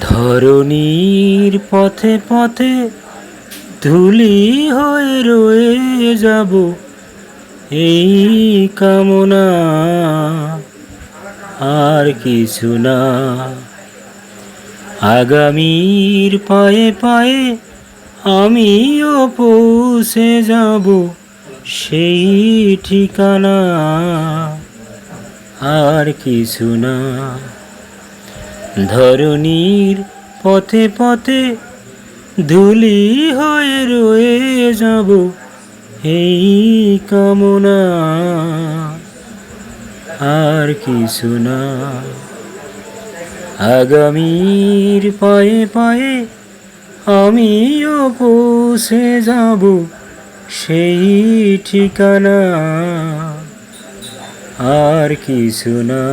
ধরণীর পথে পথে ধুলি হয়ে রয়ে যাব এই কামনা। আর কিছু না। আগামীর পায়ে পায়ে আমিও পৌঁছে যাব সেই ঠিকানা। আর কিছু না। ধরণীর পথে পথে ধুলি হয়ে রয়ে যাব এই কামনা। আর কিছু না। আগামীর পায়ে পায়ে আমিও পৌঁছে যাব সেই ঠিকানা। আর কিছু না।